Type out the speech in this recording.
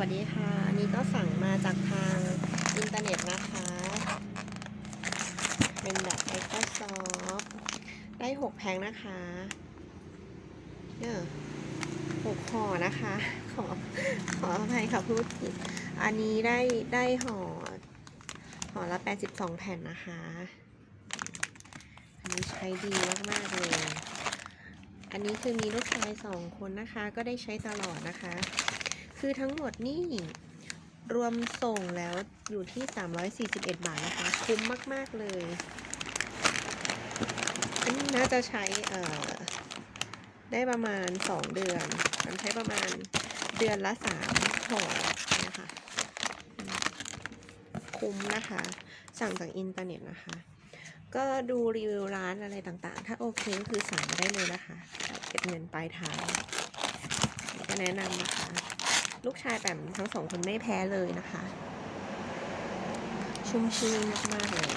วัสดีค่ะอันนี้ก็สั่งมาจากทางอินเทอร์เน็ตนะคะ เป็นแบบไอคอซอฟได้หกแพงนะคะเนี่ยหกห่อนะคะ ขอขออภัยค่ะพูดผิดอันนี้ได้ได้ห่อห่อละ82แผ่นนะคะ อันนี้ใช้ดีมาก ๆ เลย อันนี้คือมีลูกชายสองคนนะคะ ก็ได้ใช้ตลอดนะคะ คือทั้งหมดนี่รวมส่งแล้วอยู่ที่ 341 บาทนะคะ คุ้มมาก ๆ เลย อันนี้น่าจะใช้เอ่อได้ประมาณ 2 เดือน มันใช้ประมาณเดือนละ3ห่อนะคะคุ้มนะคะ สั่งจากอินเทอร์เน็ตนะคะ ก็ดูรีวิวร้านอะไรต่างๆ ถ้าโอเคก็คือสั่งได้เลยนะคะ เก็บเงินปลายทางก็แนะนำนะคะ ลูกชายแปมทั้งสองคนไม่แพ้เลยนะคะ ชุ่มชื่นมากๆเลย